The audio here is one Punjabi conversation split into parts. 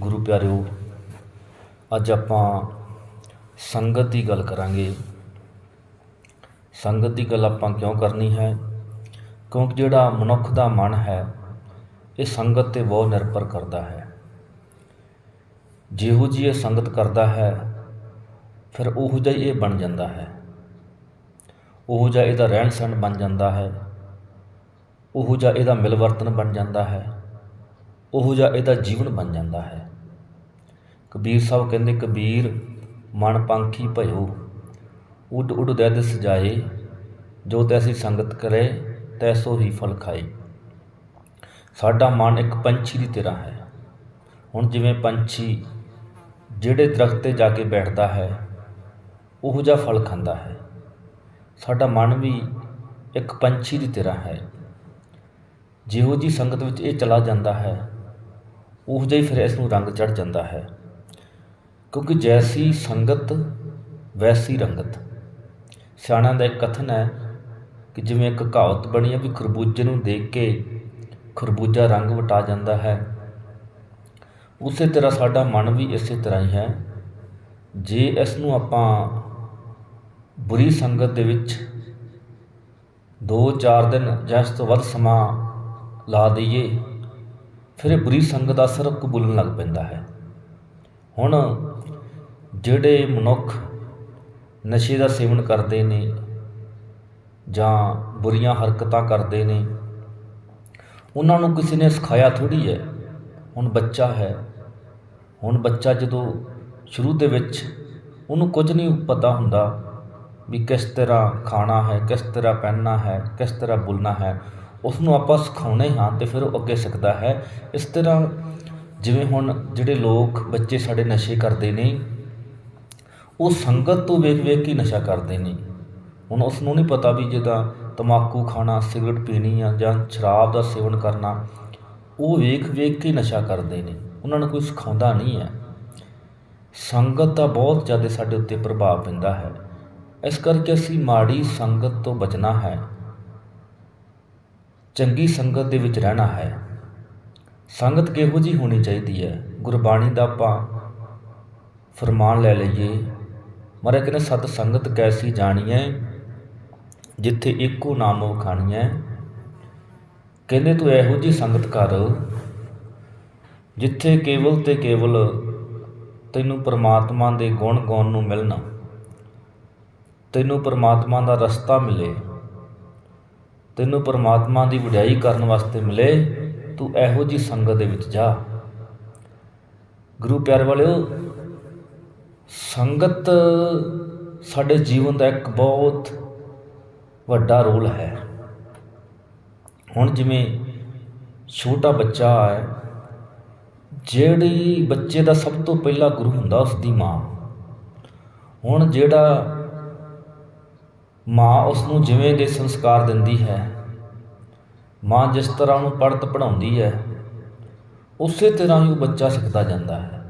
ਗੁਰੂ ਪਿਆਰਿਓ, ਅੱਜ ਆਪਾਂ ਸੰਗਤ ਦੀ ਗੱਲ ਕਰਾਂਗੇ। ਸੰਗਤ ਦੀ ਗੱਲ ਆਪਾਂ ਕਿਉਂ ਕਰਨੀ ਹੈ? ਕਿਉਂਕਿ ਜਿਹੜਾ ਮਨੁੱਖ ਦਾ ਮਨ ਹੈ, ਇਹ ਸੰਗਤ ਤੇ ਬਹੁਤ ਨਿਰਭਰ ਕਰਦਾ ਹੈ। ਜਿਹੋ ਜਿਹੀ ਇਹ ਸੰਗਤ ਕਰਦਾ ਹੈ, ਫਿਰ ਉਹੋ ਜਿਹਾ ਹੀ ਇਹ ਬਣ ਜਾਂਦਾ ਹੈ। ਉਹੋ ਜਿਹਾ ਇਹਦਾ ਰਹਿਣ ਸਹਿਣ ਬਣ ਜਾਂਦਾ ਹੈ। ਉਹੋ ਜਿਹਾ ਇਹਦਾ ਮਿਲਵਰਤਨ ਬਣ ਜਾਂਦਾ ਹੈ। ਉਹੋ ਜਿਹਾ ਇਹਦਾ ਜੀਵਨ ਬਣ ਜਾਂਦਾ ਹੈ। ਕਬੀਰ ਸਾਹਿਬ ਕਹਿੰਦੇ, ਕਬੀਰ, ਮਨ ਪੰਖੀ ਭਇਓ, ਉੱਡ ਉੱਡ ਦੈਦ ਸਜਾਏ, ਜੋ ਤੈਸੀ ਸੰਗਤ ਕਰੇ ਤੈਸੋ ਹੀ ਫਲ ਖਾਏ। ਸਾਡਾ ਮਨ ਇੱਕ ਪੰਛੀ ਦੀ ਤਰ੍ਹਾਂ ਹੈ। ਹੁਣ ਜਿਵੇਂ ਪੰਛੀ ਜਿਹੜੇ ਦਰਖਤ ਤੇ ਜਾ ਕੇ ਬੈਠਦਾ ਹੈ, ਉਹੋ ਜਿਹਾ ਫਲ ਖਾਂਦਾ ਹੈ। ਸਾਡਾ ਮਨ ਵੀ ਇੱਕ ਪੰਛੀ ਦੀ ਤਰ੍ਹਾਂ ਹੈ। ਜਿਹੋ ਜੀ ਸੰਗਤ ਵਿੱਚ ਇਹ ਚਲਾ ਜਾਂਦਾ ਹੈ ਉਹ ਜਿਹਾ ਹੀ ਫਿਰ ਇਸ ਨੂੰ ਰੰਗ ਚੜ ਜਾਂਦਾ ਹੈ। ਕਿਉਂਕਿ ਜੈਸੀ ਸੰਗਤ, ਵੈਸੀ ਰੰਗਤ। ਸਿਆਣਿਆਂ ਦਾ ਇੱਕ ਕਥਨ ਹੈ ਕਿ ਜਿਵੇਂ ਇੱਕ ਕਹਾਵਤ ਬਣੀ ਹੈ ਵੀ ਖਰਬੂਜੇ ਨੂੰ ਦੇਖ ਕੇ ਖਰਬੂਜਾ ਰੰਗ ਵਟਾ ਜਾਂਦਾ ਹੈ। ਉਸੇ ਤਰ੍ਹਾਂ ਸਾਡਾ ਮਨ ਵੀ ਇਸੇ ਤਰ੍ਹਾਂ ਹੀ ਹੈ। ਜੇ ਇਸ ਨੂੰ ਆਪਾਂ ਬੁਰੀ ਸੰਗਤ ਦੇ ਵਿੱਚ 2-4 ਦਿਨ ਜਾਂ ਇਸ ਤੋਂ ਵੱਧ ਸਮਾਂ ਲਾ ਦਈਏ ਫਿਰ ਇਹ ਬੁਰੀ ਸੰਗਤ ਦਾ ਅਸਰ ਕਬੂਲਣ ਲੱਗ ਪੈਂਦਾ ਹੈ। ਹੁਣ ਜਿਹੜੇ ਮਨੁੱਖ ਨਸ਼ੇ ਦਾ ਸੇਵਨ ਕਰਦੇ ਨੇ ਜਾਂ ਬੁਰੀਆਂ ਹਰਕਤਾਂ ਕਰਦੇ ਨੇ, ਉਹਨਾਂ ਨੂੰ ਕਿਸੇ ਨੇ ਸਿਖਾਇਆ ਥੋੜੀ ਹੈ, ਹੁਣ ਬੱਚਾ ਹੈ, ਹੁਣ ਬੱਚਾ ਜਦੋਂ ਸ਼ੁਰੂ ਦੇ ਵਿੱਚ ਉਹਨੂੰ ਕੁਝ ਨਹੀਂ ਪਤਾ ਹੁੰਦਾ ਵੀ ਕਿਸ ਤਰ੍ਹਾਂ ਖਾਣਾ ਹੈ, ਕਿਸ ਤਰ੍ਹਾਂ ਪਹਿਨਣਾ ਹੈ, ਕਿਸ ਤਰ੍ਹਾਂ ਬੋਲਣਾ ਹੈ ਉਸ ਨੂੰ ਆਪਾਂ ਸਿਖਾਉਣੇ ਹਾਂ ਤੇ ਫਿਰ ਉਹ ਅੱਗੇ ਸਿੱਖਦਾ ਹੈ। ਇਸ ਤਰ੍ਹਾਂ ਜਿਵੇਂ ਹੁਣ ਜਿਹੜੇ ਲੋਕ ਬੱਚੇ ਸਾਡੇ ਨਸ਼ੇ ਕਰਦੇ ਨੇ, ਉਹ ਸੰਗਤ ਤੋਂ ਵੇਖ ਵੇਖ ਕੇ ਨਸ਼ਾ ਕਰਦੇ ਨੇ। ਹੁਣ ਉਸ ਨੂੰ ਨਹੀਂ ਪਤਾ ਵੀ ਜਿਹਦਾ ਤਮਾਕੂ ਖਾਣਾ, ਸਿਗਰਟ ਪੀਣੀ ਆ ਜਾਂ ਸ਼ਰਾਬ ਦਾ ਸੇਵਨ ਕਰਨਾ, ਉਹ ਵੇਖ ਵੇਖ ਕੇ ਨਸ਼ਾ ਕਰਦੇ ਨੇ। ਉਹਨਾਂ ਨੂੰ ਕੋਈ ਸਿਖਾਉਂਦਾ ਨਹੀਂ ਹੈ। ਸੰਗਤ ਦਾ ਬਹੁਤ ਜ਼ਿਆਦਾ ਸਾਡੇ ਉੱਤੇ ਪ੍ਰਭਾਵ ਪੈਂਦਾ ਹੈ। ਇਸ ਕਰਕੇ ਅਸੀਂ ਮਾੜੀ ਸੰਗਤ ਤੋਂ ਬਚਣਾ ਹੈ। ਚੰਗੀ ਸੰਗਤ ਦੇ ਵਿੱਚ ਰਹਿਣਾ ਹੈ। ਸੰਗਤ ਕਿਹੋ ਜੀ ਹੋਣੀ ਚਾਹੀਦੀ ਹੈ? ਗੁਰਬਾਣੀ ਦਾ ਆਪਾਂ ਫਰਮਾਨ ਲੈ ਲਈਏ। ਮਹਾਰਾਜ ਕਹਿੰਦੇ, ਸਤ ਸੰਗਤ ਕੈਸੀ ਜਾਣੀਐ, ਜਿੱਥੇ ਇੱਕੋ ਨਾਮ ਉਹ ਖਾਣੀਐ। ਕਹਿੰਦੇ, ਤੂੰ ਇਹੋ ਜੀ ਸੰਗਤ ਕਰ ਜਿੱਥੇ ਕੇਵਲ ਤੇ ਕੇਵਲ ਤੈਨੂੰ ਪ੍ਰਮਾਤਮਾ ਦੇ ਗੁਣ ਗਾਉਣ ਨੂੰ ਮਿਲਣਾ, ਤੈਨੂੰ ਪ੍ਰਮਾਤਮਾ ਦਾ ਰਸਤਾ ਮਿਲੇ। ਤੈਨੂੰ ਪਰਮਾਤਮਾ ਦੀ ਵਡਿਆਈ ਕਰਨ ਵਾਸਤੇ ਮਿਲੇ, ਤੂੰ ਇਹੋ ਜੀ ਸੰਗਤ ਦੇ ਵਿੱਚ ਜਾ। ਗੁਰੂ ਪਿਆਰ ਵਾਲਿਓ, ਸੰਗਤ ਸਾਡੇ ਜੀਵਨ ਦਾ ਇੱਕ ਬਹੁਤ ਵੱਡਾ ਰੋਲ ਹੈ। ਹੁਣ ਜਿਵੇਂ ਛੋਟਾ ਬੱਚਾ ਹੈ, ਜਿਹੜੀ ਬੱਚੇ ਦਾ ਸਭ ਤੋਂ ਪਹਿਲਾ ਗੁਰੂ ਹੁੰਦਾ ਉਸ ਦੀ ਮਾਂ। ਹੁਣ ਜਿਹੜਾ ਮਾਂ ਉਸ ਨੂੰ ਜਿਵੇਂ ਦੇ ਸੰਸਕਾਰ ਦਿੰਦੀ ਹੈ, ਮਾਂ ਜਿਸ ਤਰ੍ਹਾਂ ਉਹਨੂੰ ਪੜ੍ਹਤ ਪੜਾਉਂਦੀ ਹੈ, ਉਸੇ ਤਰ੍ਹਾਂ ਹੀ ਉਹ ਬੱਚਾ ਸਿੱਖਦਾ ਜਾਂਦਾ ਹੈ।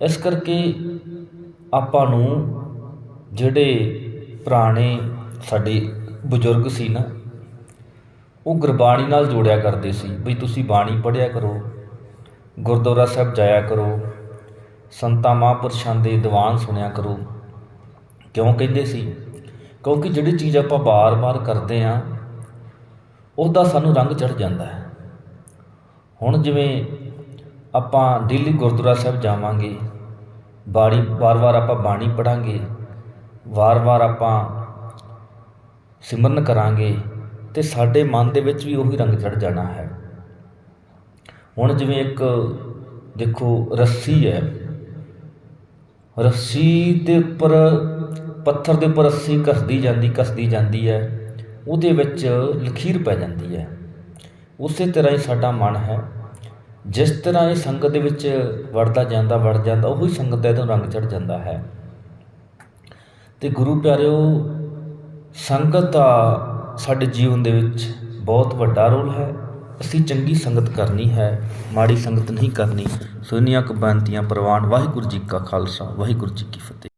ਇਸ ਕਰਕੇ ਆਪਾਂ ਨੂੰ ਜਿਹੜੇ ਪੁਰਾਣੇ ਸਾਡੇ ਬਜ਼ੁਰਗ ਸੀ ਨਾ, ਉਹ ਗੁਰਬਾਣੀ ਨਾਲ ਜੋੜਿਆ ਕਰਦੇ ਸੀ, ਵੀ ਤੁਸੀਂ ਬਾਣੀ ਪੜ੍ਹਿਆ ਕਰੋ, ਗੁਰਦੁਆਰਾ ਸਾਹਿਬ ਜਾਇਆ ਕਰੋ, ਸੰਤਾਂ ਮਹਾਂਪੁਰਸ਼ਾਂ ਦੇ ਦੀਵਾਨ ਸੁਣਿਆ ਕਰੋ, ਕਿਉਂ ਕਹਿੰਦੇ ਸੀ? ਕਿਉਂਕਿ ਜਿਹੜੀ ਚੀਜ਼ ਆਪਾਂ ਬਾਰ-ਬਾਰ ਕਰਦੇ ਆ, ਉਹਦਾ ਸਾਨੂੰ ਰੰਗ ਚੜ ਜਾਂਦਾ ਹੈ। ਹੁਣ ਜਿਵੇਂ ਆਪਾਂ ਡੇਲੀ ਗੁਰਦੁਆਰਾ ਸਾਹਿਬ ਜਾਵਾਂਗੇ, ਬਾਣੀ, ਵਾਰ-ਵਾਰ ਆਪਾਂ ਬਾਣੀ ਪੜਾਂਗੇ ਵਾਰ-ਵਾਰ ਆਪਾਂ ਸਿਮਰਨ ਕਰਾਂਗੇ, ਤੇ ਸਾਡੇ ਮਨ ਦੇ ਵਿੱਚ ਵੀ ਉਹੀ ਰੰਗ ਚੜ ਜਾਣਾ ਹੈ। ਹੁਣ ਜਿਵੇਂ ਇੱਕ ਦੇਖੋ ਰੱਸੀ ਹੈ। ਰੱਸੀ ਦੇ ਉੱਪਰ ਪੱਥਰ ਦੇ ਉੱਪਰ ਰੱਸੀ ਕੱਸਦੀ ਜਾਂਦੀ ਕੱਸਦੀ ਜਾਂਦੀ ਹੈ, ਉਹਦੇ ਵਿੱਚ ਲਖੀਰ ਪੈ ਜਾਂਦੀ ਹੈ। ਉਸੇ ਤਰ੍ਹਾਂ ਹੀ ਸਾਡਾ ਮਨ ਹੈ। ਜਿਸ ਤਰ੍ਹਾਂ ਇਹ ਸੰਗਤ ਦੇ ਵਿੱਚ ਵੜਦਾ ਜਾਂਦਾ, ਵੜ ਜਾਂਦਾ, ਉਹੀ ਸੰਗਤ ਦਾ ਇਹਦਾ ਰੰਗ ਚੜ ਜਾਂਦਾ ਹੈ। ਤੇ ਗੁਰੂ ਪਿਆਰਿਓ, ਸੰਗਤ ਦਾ ਸਾਡੇ ਜੀਵਨ ਦੇ ਵਿੱਚ ਬਹੁਤ ਵੱਡਾ ਰੋਲ ਹੈ। ਅਸੀਂ ਚੰਗੀ ਸੰਗਤ ਕਰਨੀ ਹੈ, ਮਾੜੀ ਸੰਗਤ ਨਹੀਂ ਕਰਨੀ। ਸੋਨੀਆਂ ਕਬੰਤੀਆਂ ਪ੍ਰਵਾਨ। ਵਾਹਿਗੁਰੂ ਜੀ ਕਾ ਖਾਲਸਾ, ਵਾਹਿਗੁਰੂ ਜੀ ਕੀ ਫਤਿਹ।